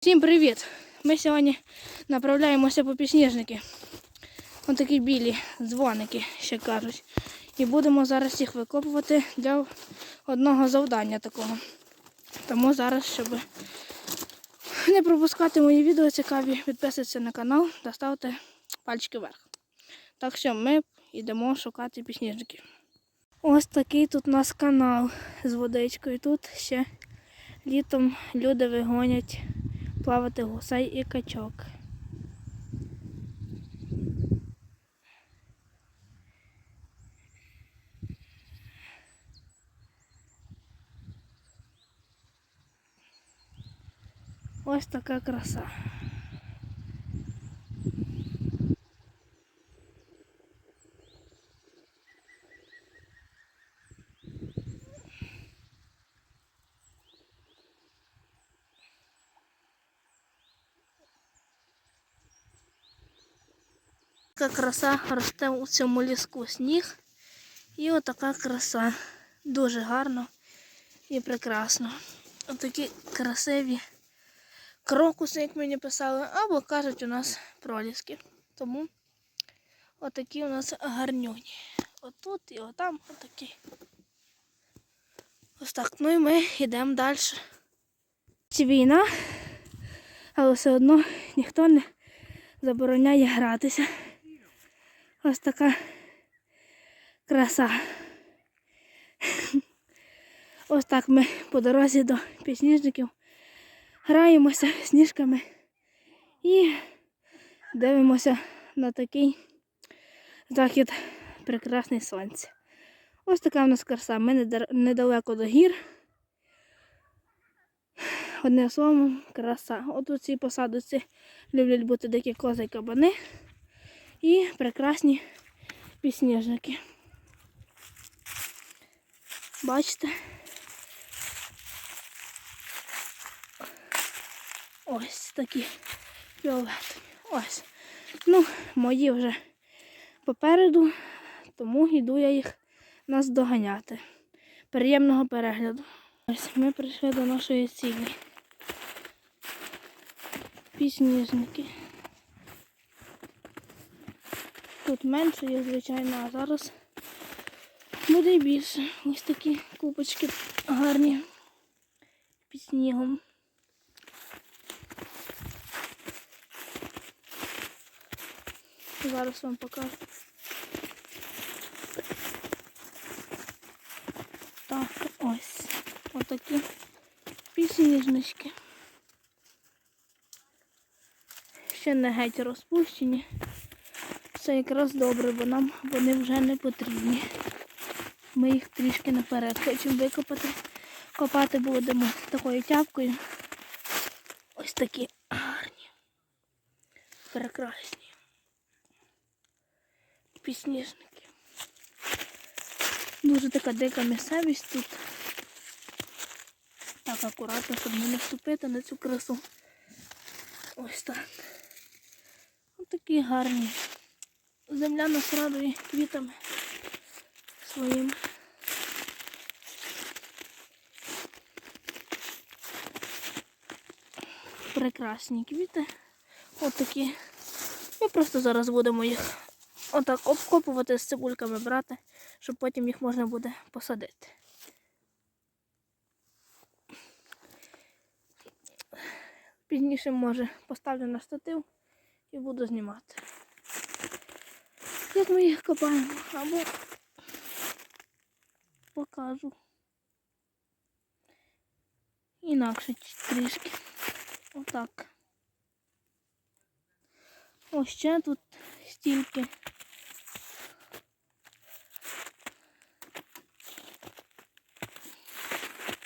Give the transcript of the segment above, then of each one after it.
Всім привіт! Ми сьогодні направляємося по підсніжники. Ось такі білі дзвоники, ще кажуть. І будемо зараз їх викопувати для одного завдання такого. Тому зараз, щоб не пропускати мої відео цікаві, підписуйтесь на канал та ставте пальчики вверх. Так що ми йдемо шукати підсніжників. Ось такий тут у нас канал з водичкою. Тут ще літом люди вигонять плавати гусей і качок. Ось така краса. Така краса росте у цьому ліску сніг. І отака краса. Дуже гарно і прекрасно. Отакі красиві крокуси, як мені писали, або кажуть у нас проліски. Тому отакі у нас гарнюні. Отут і отам отакі. Ось так. Ну і ми йдемо далі. Це війна, але все одно ніхто не забороняє гратися. Ось така краса. Ось так ми по дорозі до підсніжників граємося сніжками і дивимося на такий захід прекрасний сонця. Ось така в нас краса. Ми недалеко до гір. Одне словом, краса. От у цій посадці люблять бути дикі кози і кабани і прекрасні підсніжники. Бачите? Ось такі фіолетові. Ось. Ну, мої вже попереду, тому йду я їх наздоганяти. Приємного перегляду. Ось ми прийшли до нашої цілі. Підсніжники. Тут менше є, звичайно, а зараз буде і більше. Ось такі купочки гарні під снігом. Зараз вам покажу. Так, ось. Отакі підсніжнички. Ще не геть розпущені. Це якраз добре, бо нам вони вже не потрібні. Ми їх трішки наперед хочемо викопати. Копати будемо такою тяпкою. Ось такі гарні. Прекрасні. Пісніжники. Дуже така дика місцевість тут. Так акуратно, щоб не наступити на цю красу. Ось так. Ось такі гарні. Земля нас радує квітами своїм. Прекрасні квіти. От такі. Ми просто зараз будемо їх отак обкопувати з цибульками брати, щоб потім їх можна буде посадити. Пізніше, може, поставлю на штатив і буду знімати. Як ми їх копаємо, або покажу. Інакше трішки. Отак. Ось ще тут стільки.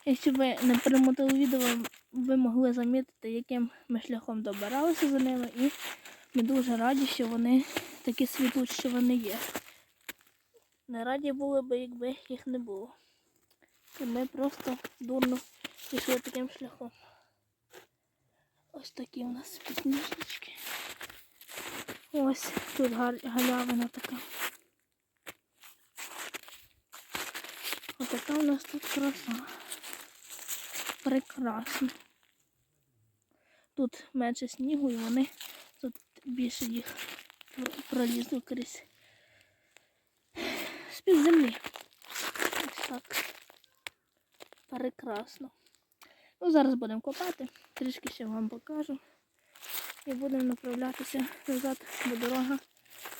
Якщо ви не перемотали відео, ви могли замітити, яким ми шляхом добиралися за ними, і ми дуже раді, що вони такі світуть, що вони є. Не раді були б, якби їх не було. І ми просто дурно пішли таким шляхом. Ось такі у нас підсніжнички. Ось тут галявина така. Отака у нас тут краса. Прекрасно. тут менше снігу і вони більше їх пр- пролізли крізь з-під землі. Ось так. Прекрасно. Ну, зараз будемо копати, трішки ще вам покажу. І будемо направлятися назад, бо дорога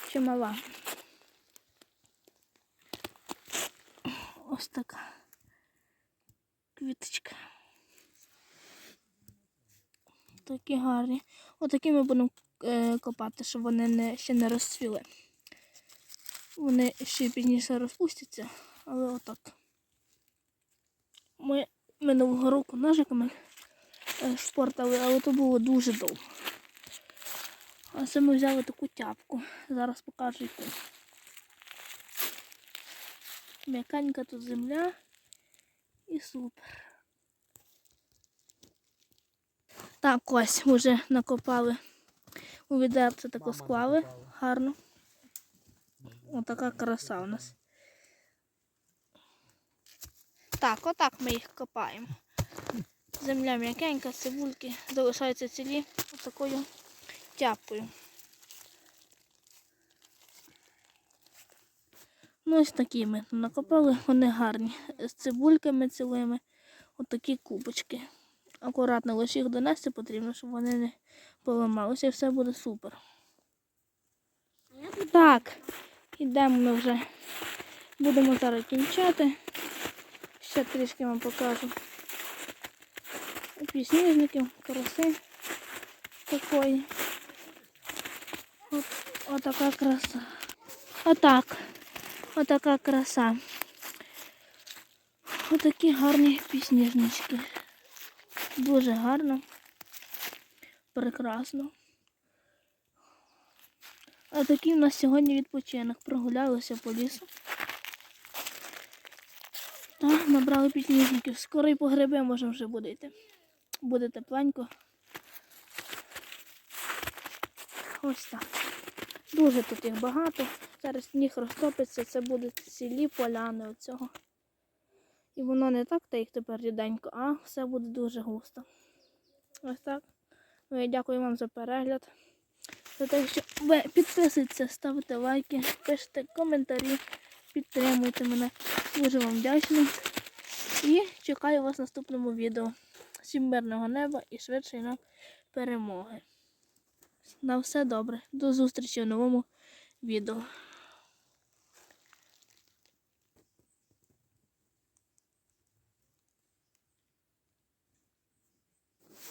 ще мала. Ось така квіточка. Такі гарні. Отакі ми будемо е, копати, щоб вони не, ще не розцвіли. Вони ще пізніше розпустяться, але отак. Ми минулого року ножиками е, шпортали, але то було дуже довго. А це ми взяли таку тяпку. Зараз покажу яку. М'якенька тут земля і супер. Так, ось вже накопали. У відерце тако склали гарно. Отака краса у нас. Так, отак ми їх копаємо. Земля м'якенька, цибульки залишаються цілі отакою тяпкою. Ну, ось такі ми накопали, вони гарні. З цибульками цілими, отакі кубочки. Акуратно лише їх донести потрібно, щоб вони не поламалися і все буде супер. Так, ідемо ми вже. Будемо зараз кінчати. Ще трішки вам покажу. Пісніжників, краси такої. От, отака краса. Отак. Отака краса. Отакі гарні пісніжнички. Дуже гарно. Прекрасно. А такий у нас сьогодні відпочинок. Прогулялися по лісу. Та набрали підніжників. Скоро і по гриби можемо вже буде йти. Буде тепленько. Ось так. Дуже тут їх багато. Зараз сніг розтопиться, це будуть цілі поляни оцього. І воно не так, та їх тепер ріденько, а все буде дуже густо. Ось так. Ну, я дякую вам за перегляд. За те, що ви підписуйтесь, ставите лайки, пишете коментарі, підтримуйте мене. Дуже вам вдячний. І чекаю вас в наступному відео. Всім мирного неба і швидшої нам перемоги. На все добре. До зустрічі в новому відео.